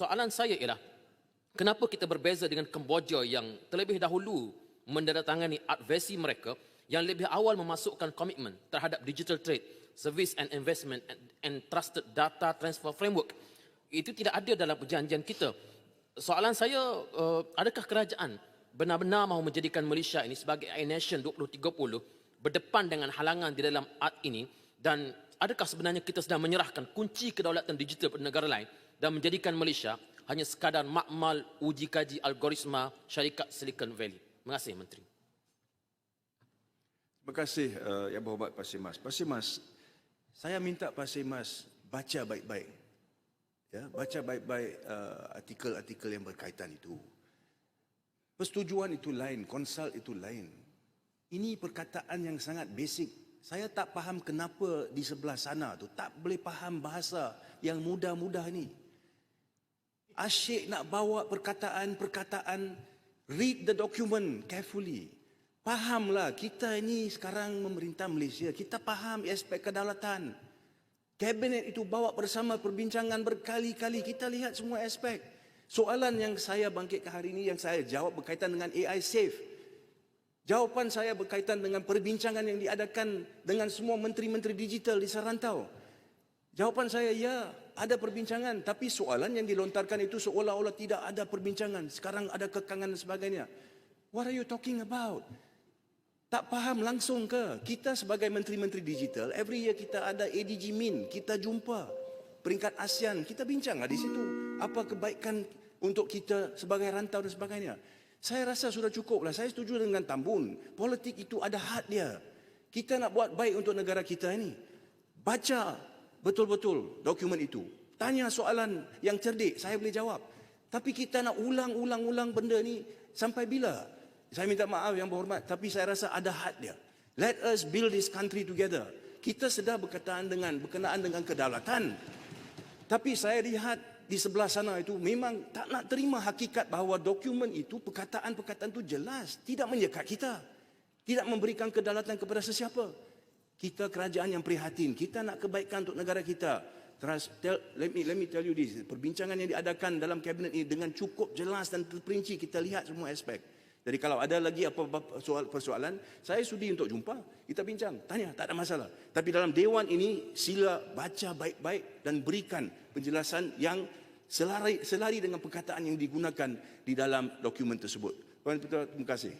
Soalan saya ialah, kenapa kita berbeza dengan Kemboja yang terlebih dahulu menandatangani advesi mereka yang lebih awal memasukkan komitmen terhadap digital trade, service and investment and, and trusted data transfer framework. Itu tidak ada dalam perjanjian kita. Soalan saya, uh, adakah kerajaan benar-benar mahu menjadikan Malaysia ini sebagai nation 2030 berdepan dengan halangan di dalam art ini dan adakah sebenarnya kita sedang menyerahkan kunci kedaulatan digital pada negara lain dan menjadikan Malaysia hanya sekadar makmal uji kaji algoritma syarikat Silicon Valley. Terima kasih Menteri. Terima kasih uh, Yang Berhormat Pak Simas. Pak Simas, saya minta Pak Simas baca baik-baik. Ya, baca baik-baik uh, artikel-artikel yang berkaitan itu. Persetujuan itu lain, konsult itu lain. Ini perkataan yang sangat basic. Saya tak faham kenapa di sebelah sana tu tak boleh faham bahasa yang mudah-mudah ni. Asyik nak bawa perkataan-perkataan read the document carefully. Fahamlah kita ini sekarang memerintah Malaysia. Kita faham aspek kedaulatan. Kabinet itu bawa bersama perbincangan berkali-kali. Kita lihat semua aspek. Soalan yang saya bangkitkan hari ini yang saya jawab berkaitan dengan AI safe. Jawapan saya berkaitan dengan perbincangan yang diadakan dengan semua menteri-menteri digital di serantau. Jawapan saya ya, ada perbincangan tapi soalan yang dilontarkan itu seolah-olah tidak ada perbincangan. Sekarang ada kekangan dan sebagainya. What are you talking about? Tak faham langsung ke? Kita sebagai menteri-menteri digital, every year kita ada ADG Min, kita jumpa peringkat ASEAN, kita bincanglah di situ. Apa kebaikan untuk kita sebagai rantau dan sebagainya. Saya rasa sudah cukup lah. Saya setuju dengan Tambun. Politik itu ada had dia. Kita nak buat baik untuk negara kita ini. Baca betul-betul dokumen itu. Tanya soalan yang cerdik, saya boleh jawab. Tapi kita nak ulang-ulang-ulang benda ni sampai bila? Saya minta maaf yang berhormat, tapi saya rasa ada had dia. Let us build this country together. Kita sedar berkaitan dengan berkenaan dengan kedaulatan. Tapi saya lihat di sebelah sana itu memang tak nak terima hakikat bahawa dokumen itu perkataan-perkataan itu jelas tidak menyekat kita tidak memberikan kedaulatan kepada sesiapa kita kerajaan yang prihatin kita nak kebaikan untuk negara kita Trust, tell, let me let me tell you this perbincangan yang diadakan dalam kabinet ini dengan cukup jelas dan terperinci kita lihat semua aspek jadi kalau ada lagi apa-apa soal persoalan, saya sudi untuk jumpa, kita bincang, tanya, tak ada masalah. Tapi dalam dewan ini sila baca baik-baik dan berikan penjelasan yang selari, selari dengan perkataan yang digunakan di dalam dokumen tersebut. Putra, terima kasih.